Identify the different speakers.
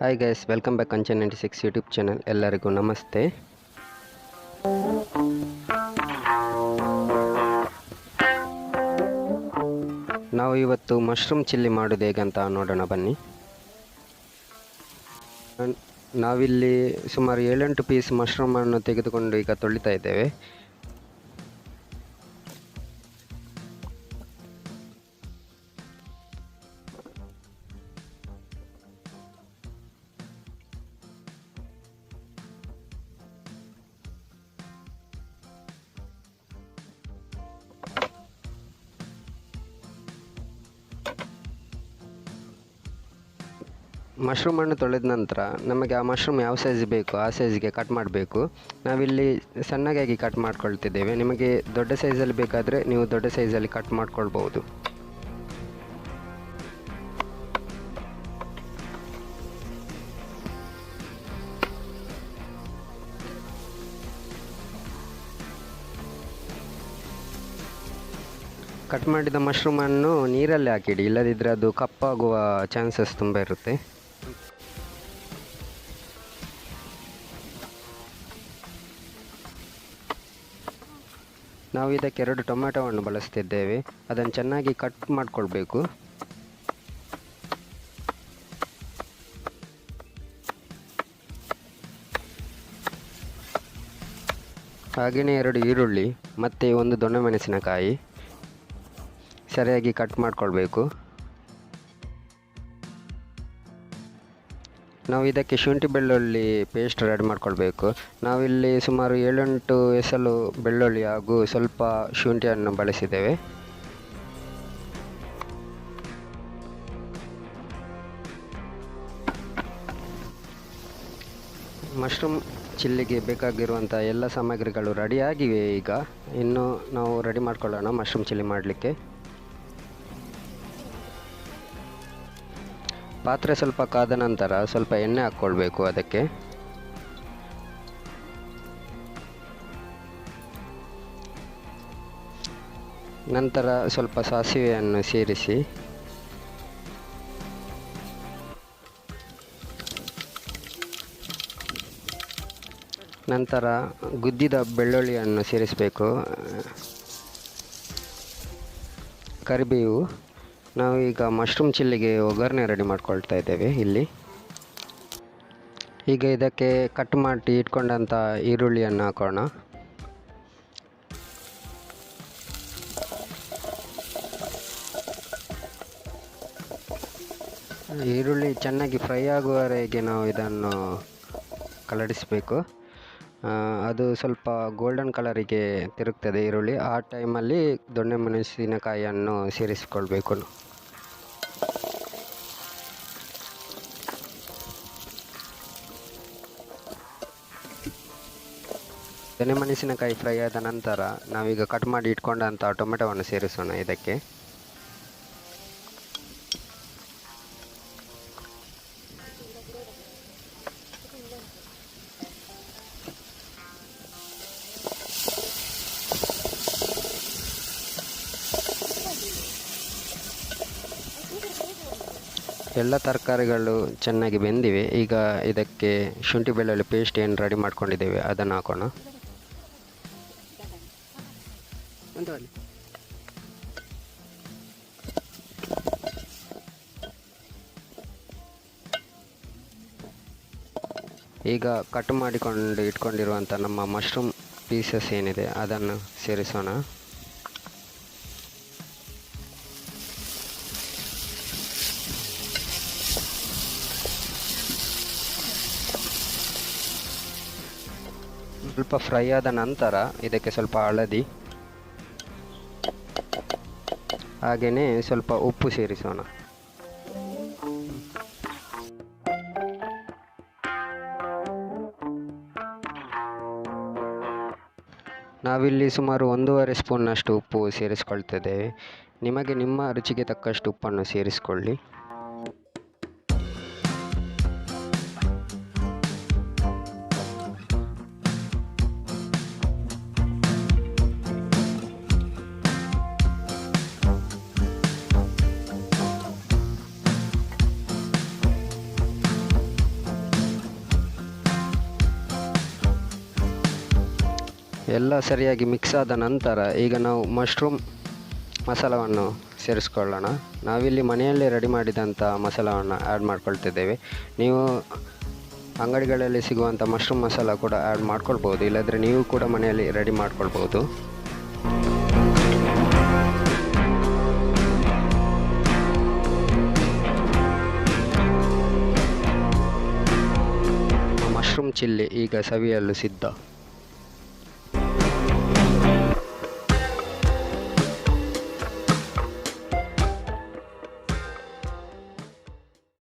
Speaker 1: Hi guys welcome back Kanchan ninety six YouTube channel ಎಲ್ಲರಿಗೂ ನಮಸ್ತೆ. ನಾವು ಇವತ್ತು ಮಶ್ರೂಮ್ ಚಿಲ್ಲಿ ಮಾಡೋದು ಹೇಗಂತ ನೋಡೋಣ, ಬನ್ನಿ. ನಾವಿಲ್ಲಿ ಸುಮಾರು ಏಳೆಂಟು ಪೀಸ್ ಮಶ್ರೂಮನ್ನು ತೆಗೆದುಕೊಂಡು ಈಗ ತೊಳಿತಾ ಇದ್ದೇವೆ. ಮಶ್ರೂಮನ್ನು ತೊಳೆದ ನಂತರ ನಮಗೆ ಆ ಮಶ್ರೂಮ್ ಯಾವ ಸೈಜ್ ಬೇಕು, ಆ ಸೈಜ್ಗೆ ಕಟ್ ಮಾಡಬೇಕು. ನಾವಿಲ್ಲಿ ಸಣ್ಣಗಾಗಿ ಕಟ್ ಮಾಡ್ಕೊಳ್ತಿದ್ದೇವೆ. ನಿಮಗೆ ದೊಡ್ಡ ಸೈಜಲ್ಲಿ ಬೇಕಾದರೆ ನೀವು ದೊಡ್ಡ ಸೈಜಲ್ಲಿ ಕಟ್ ಮಾಡ್ಕೊಳ್ಬೋದು ಕಟ್ ಮಾಡಿದ ಮಶ್ರೂಮನ್ನು ನೀರಲ್ಲಿ ಹಾಕಿಡಿ. ಇಲ್ಲದಿದ್ದರೆ ಅದು ಕಪ್ಪಾಗುವ ಚಾನ್ಸಸ್ ತುಂಬ ಇರುತ್ತೆ. ನಾವು ಇದಕ್ಕೆ ಎರಡು ಟೊಮ್ಯಾಟೊವನ್ನು ಬಳಸ್ತಿದ್ದೇವೆ. ಅದನ್ನು ಚೆನ್ನಾಗಿ ಕಟ್ ಮಾಡಿಕೊಳ್ಬೇಕು. ಹಾಗೆಯೇ ಎರಡು ಈರುಳ್ಳಿ, ಮತ್ತು ಒಂದು ದೊಣ್ಣೆ ಮೆಣಸಿನಕಾಯಿ ಸರಿಯಾಗಿ ಕಟ್ ಮಾಡಿಕೊಳ್ಬೇಕು. ನಾವು ಇದಕ್ಕೆ ಶುಂಠಿ ಬೆಳ್ಳುಳ್ಳಿ ಪೇಸ್ಟ್ ರೆಡಿ ಮಾಡ್ಕೊಳ್ಬೇಕು. ನಾವಿಲ್ಲಿ ಸುಮಾರು ಏಳೆಂಟು ಎಸಲು ಬೆಳ್ಳುಳ್ಳಿ ಹಾಗೂ ಸ್ವಲ್ಪ ಶುಂಠಿಯನ್ನು ಬಳಸಿದ್ದೇವೆ. ಮಶ್ರೂಮ್ ಚಿಲ್ಲಿಗೆ ಬೇಕಾಗಿರುವಂಥ ಎಲ್ಲ ಸಾಮಗ್ರಿಗಳು ರೆಡಿಯಾಗಿವೆ ಈಗ. ಇನ್ನು ನಾವು ರೆಡಿ ಮಾಡ್ಕೊಳ್ಳೋಣ ಮಶ್ರೂಮ್ ಚಿಲ್ಲಿ ಮಾಡಲಿಕ್ಕೆ. ಪಾತ್ರೆ ಸ್ವಲ್ಪ ಕಾದ ನಂತರ ಸ್ವಲ್ಪ ಎಣ್ಣೆ ಹಾಕ್ಕೊಳ್ಬೇಕು ಅದಕ್ಕೆ. ನಂತರ ಸ್ವಲ್ಪ ಸಾಸಿವೆಯನ್ನು ಸೇರಿಸಿ. ನಂತರ ಗುದ್ದಿದ ಬೆಳ್ಳುಳ್ಳಿಯನ್ನು ಸೇರಿಸಬೇಕು. ಕರಿಬೇವು. ನಾವು ಈಗ ಮಶ್ರೂಮ್ ಚಿಲ್ಲಿಗೆ ಒಗ್ಗರಣೆ ರೆಡಿ ಮಾಡ್ಕೊಳ್ತಾ ಇದ್ದೇವೆ ಇಲ್ಲಿ. ಈಗ ಇದಕ್ಕೆ ಕಟ್ ಮಾಡಿ ಇಟ್ಕೊಂಡಂಥ ಈರುಳ್ಳಿಯನ್ನು ಹಾಕೋಣ. ಈರುಳ್ಳಿ ಚೆನ್ನಾಗಿ ಫ್ರೈ ಆಗುವವರೆಗೆ ನಾವು ಇದನ್ನು ಕಲಡಿಸಬೇಕು ಅದು ಸ್ವಲ್ಪ ಗೋಲ್ಡನ್ ಕಲರಿಗೆ ತಿರುಗ್ತದೆ ಈರುಳ್ಳಿ. ಆ ಟೈಮಲ್ಲಿ ದೊಣ್ಣೆ ಮೆಣಸಿನಕಾಯಿಯನ್ನು ಸೇರಿಸಿಕೊಳ್ಬೇಕು. ಮೆಣಸಿನಕಾಯಿ ಫ್ರೈ ಆದ ನಂತರ ನಾವೀಗ ಕಟ್ ಮಾಡಿ ಇಟ್ಕೊಂಡಂಥ ಟೊಮೆಟೊವನ್ನು ಸೇರಿಸೋಣ ಇದಕ್ಕೆ. ಎಲ್ಲ ತರಕಾರಿಗಳು ಚೆನ್ನಾಗಿ ಬೆಂದಿವೆ. ಈಗ ಇದಕ್ಕೆ ಶುಂಠಿ ಬೆಳ್ಳುಳ್ಳಿ ಪೇಸ್ಟ್ ಏನು ರೆಡಿ ಮಾಡ್ಕೊಂಡಿದ್ದೇವೆ ಅದನ್ನು ಹಾಕೋಣ. ಈಗ ಕಟ್ ಮಾಡಿಕೊಂಡು ಇಟ್ಕೊಂಡಿರುವಂಥ ನಮ್ಮ ಮಶ್ರೂಮ್ ಪೀಸಸ್ ಏನಿದೆ, ಅದನ್ನು ಸೇರಿಸೋಣ. ಸ್ವಲ್ಪ ಫ್ರೈ ಆದ ನಂತರ ಇದಕ್ಕೆ ಸ್ವಲ್ಪ ಹಳದಿ. ಹಾಗೆಯೇ ಸ್ವಲ್ಪ ಉಪ್ಪು ಸೇರಿಸೋಣ. ನಾವಿಲ್ಲಿ ಸುಮಾರು ಒಂದೂವರೆ ಸ್ಪೂನ್ನಷ್ಟು ಉಪ್ಪು ಸೇರಿಸ್ಕೊಳ್ತಿದ್ದೇವೆ ನಿಮಗೆ ನಿಮ್ಮ ರುಚಿಗೆ ತಕ್ಕಷ್ಟು ಉಪ್ಪನ್ನು ಸೇರಿಸಿಕೊಳ್ಳಿ. ಎಲ್ಲ ಸರಿಯಾಗಿ ಮಿಕ್ಸ್ ಆದ ನಂತರ ಈಗ ನಾವು ಮಶ್ರೂಮ್ ಮಸಾಲವನ್ನು ಸೇರಿಸ್ಕೊಳ್ಳೋಣ. ನಾವಿಲ್ಲಿ ಮನೆಯಲ್ಲೇ ರೆಡಿ ಮಾಡಿದಂಥ ಮಸಾಲವನ್ನು ಆ್ಯಡ್ ಮಾಡ್ಕೊಳ್ತಿದ್ದೇವೆ. ನೀವು ಅಂಗಡಿಗಳಲ್ಲಿ ಸಿಗುವಂಥ ಮಶ್ರೂಮ್ ಮಸಾಲ ಕೂಡ ಆ್ಯಡ್ ಮಾಡ್ಕೊಳ್ಬೋದು, ಇಲ್ಲಾಂದರೆ ನೀವು ಕೂಡ ಮನೆಯಲ್ಲಿ ರೆಡಿ ಮಾಡ್ಕೊಳ್ಬೋದು. ಮಶ್ರೂಮ್ ಚಿಲ್ಲಿ ಈಗ ಸವಿಯಲು ಸಿದ್ಧ.